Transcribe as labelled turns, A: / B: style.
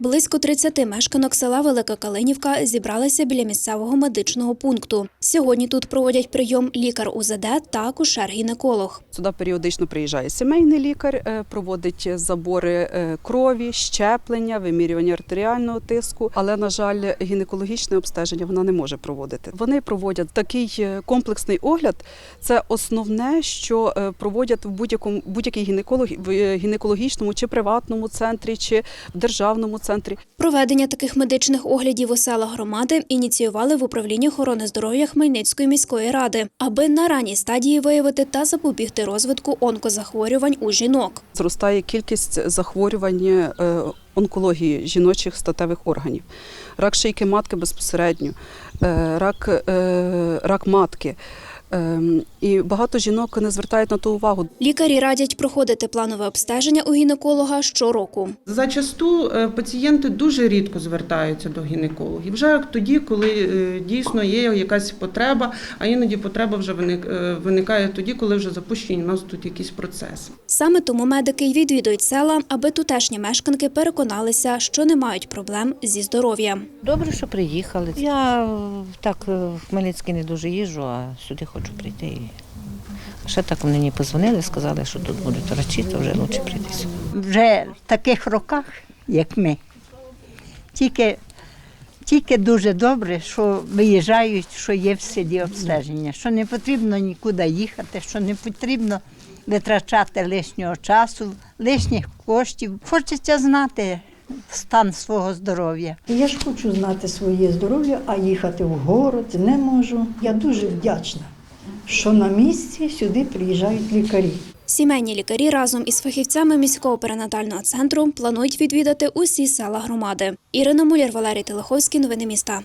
A: Близько 30 мешканок села Велика Калинівка зібралися біля місцевого медичного пункту. Сьогодні тут проводять прийом лікар УЗД та акушер-гінеколог.
B: Сюди періодично приїжджає сімейний лікар, е, проводить забори е, крові, щеплення, вимірювання артеріального тиску. Але, на жаль, гінекологічне обстеження вона не може проводити. Вони проводять такий е, комплексний огляд. Це основне, що проводять в будь-якому будь-який гінеколог в гінекологічному чи приватному центрі, чи в державному центрі.
A: Проведення таких медичних оглядів у селах громади ініціювали в управлінні охорони здоров'я Хмельницької міської ради, аби на ранній стадії виявити та запобігти розвитку онкозахворювань у жінок.
B: Зростає кількість захворювань е, онкології жіночих статевих органів, рак шийки матки безпосередньо, е, рак, е, рак матки. Ем, І багато жінок не звертають на то увагу.
A: Лікарі радять проходити планове обстеження у гінеколога щороку.
C: Зачасту е, пацієнти дуже рідко звертаються до гінекологів. Вже тоді, коли е, дійсно є якась потреба, а іноді потреба вже виник- е, виникає тоді, коли вже запущені у нас тут якісь процеси.
A: Саме тому медики й відвідують села, аби тутешні мешканки переконалися, що не мають проблем зі здоров'ям.
D: Добре, що приїхали. Я так в Хмельницький не дуже їжджу, а сюди хочу прийти. І... Ще так мені позвонили, сказали, що тут будуть врачі, то вже краще прийти сюди.
E: вже в таких роках, як ми. Тільки, тільки дуже добре, що виїжджають, що є в селі обстеження, що не потрібно нікуди їхати, що не потрібно витрачати лишнього часу, лишніх коштів. Хочеться знати стан свого здоров'я.
F: Я ж хочу знати своє здоров'я, а їхати в город не можу. Я дуже вдячна, що на місці сюди приїжджають лікарі.
A: Сімейні лікарі разом із фахівцями міського перинатального центру планують відвідати усі села громади. Ірина Муляр, Валерій Телеховський. Новини міста.